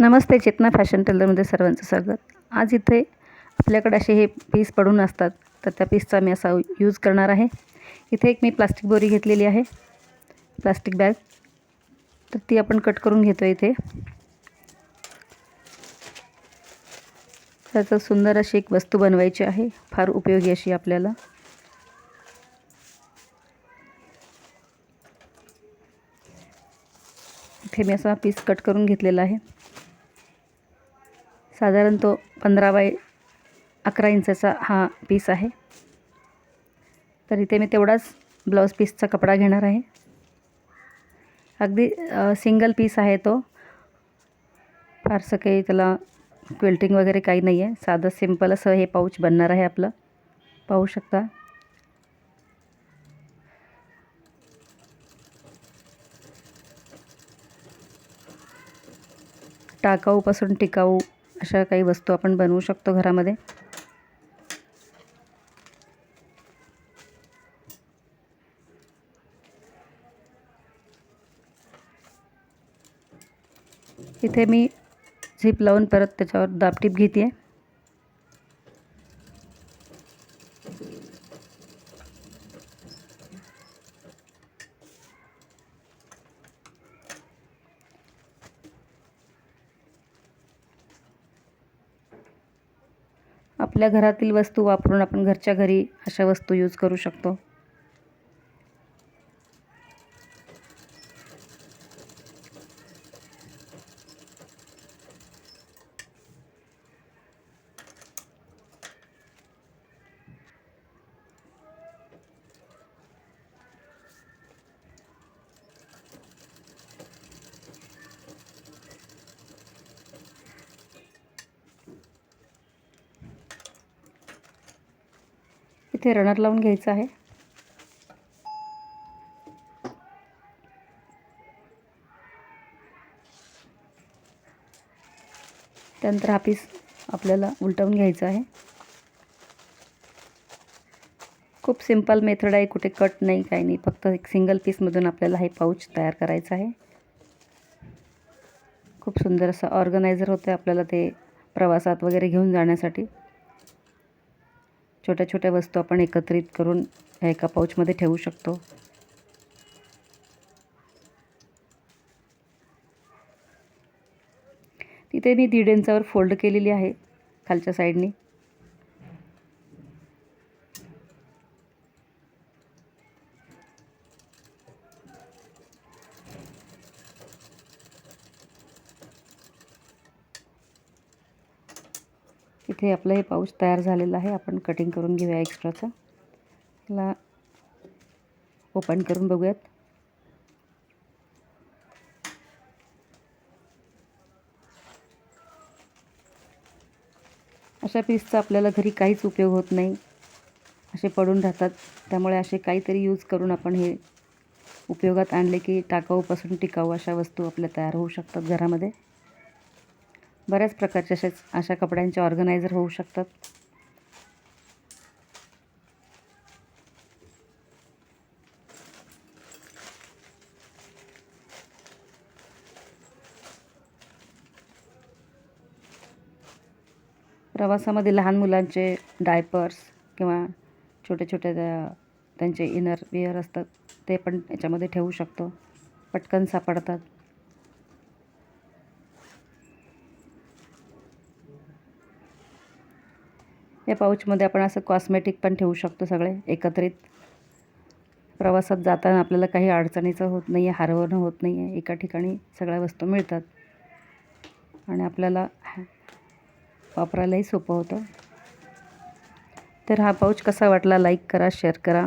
नमस्ते चेतना fashion टेलरमध्ये सर्वांचं स्वागत. आज इथे आपल्याकडे असे हे पीस पडून असतात तर त्या पीसचा मी असा यूज करणार आहे. इथे एक मी प्लास्टिक बोरी घेतलेली आहे प्लास्टिक बॅग तर ती आपण कट करून घेतो इथे. त्याचं सुंदर अशी एक वस्तू बनवायची आहे फार उपयोगी अशी आपल्याला. इथे मी असा पीस कट करून घेतलेला आहे. साधारण तो पंधरा बाय अकरा इंचाचा हा पीस आहे. तर इथे मी तेवढाच ब्लाऊज पीसचा कपडा घेणार आहे. अगदी सिंगल पीस आहे तो. फारसं काही त्याला क्विल्टिंग वगैरे काही नाही आहे साधं सिंपल असं हे पाऊच बनणार आहे आपलं. पाहू शकता. टाकाऊपासून टिकाऊ अशा काही वस्तू आपण बनवू शकतो घरामध्ये. इथे मी झिप लावून परत त्याच्यावर दाबटीप घेते आहे आपल्या घरातील वस्तू वापरून आपण घरच्या घरी अशा वस्तू यूज करू शकतो. इथे रनर लावून घ्यायचं आहे. त्यानंतर हा पीस आपल्याला उलटवून घ्यायचा आहे. खूप सिंपल मेथड आहे कुठे कट नाही काही नाही. फक्त एक सिंगल पीसमधून आपल्याला हे पाऊच तयार करायचं आहे. खूप सुंदर असं ऑर्गनायझर होतं आपल्याला ते प्रवासात वगैरे घेऊन जाण्यासाठी. छोट्या छोट्या वस्तू आपण एकत्रित करून एका पाऊचमध्ये ठेवू शकतो. तिथे मी दीड इंचावर फोल्ड केलेली आहे खालच्या साईडनी इथे आपलं हे पाऊच तयार झालेलं आहे. आपण कटिंग करून घेऊया एक्स्ट्राचं याला ओपन करून बघूयात. अशा पीसचा आपल्याला घरी काहीच उपयोग होत नाही. असे पडून राहतात. त्यामुळे असे काहीतरी यूज करून आपण हे उपयोगात आणले की टाकाऊपासून टिकाऊ अशा वस्तू आपल्या तयार होऊ शकतात घरामध्ये. बऱ्याच प्रकारचे असेच अशा कपड्यांचे ऑर्गनायझर होऊ शकतात. प्रवासामध्ये लहान मुलांचे डायपर्स किंवा छोटे छोटे त्यांचे इनर विअर असतात ते पण याच्यामध्ये ठेवू शकतो. पटकन सापडतात. या पाऊचमध्ये आपण असं कॉस्मेटिक पण ठेवू शकतो सगळे एकत्रित. प्रवासात जाताना आपल्याला काही अडचणीचं होत नाही आहे हरवणं होत नाही आहे एका ठिकाणी सगळ्या वस्तू मिळतात. आणि आपल्याला वापरायलाही सोपं होतं. तर हा पाऊच कसा वाटला लाईक करा शेअर करा.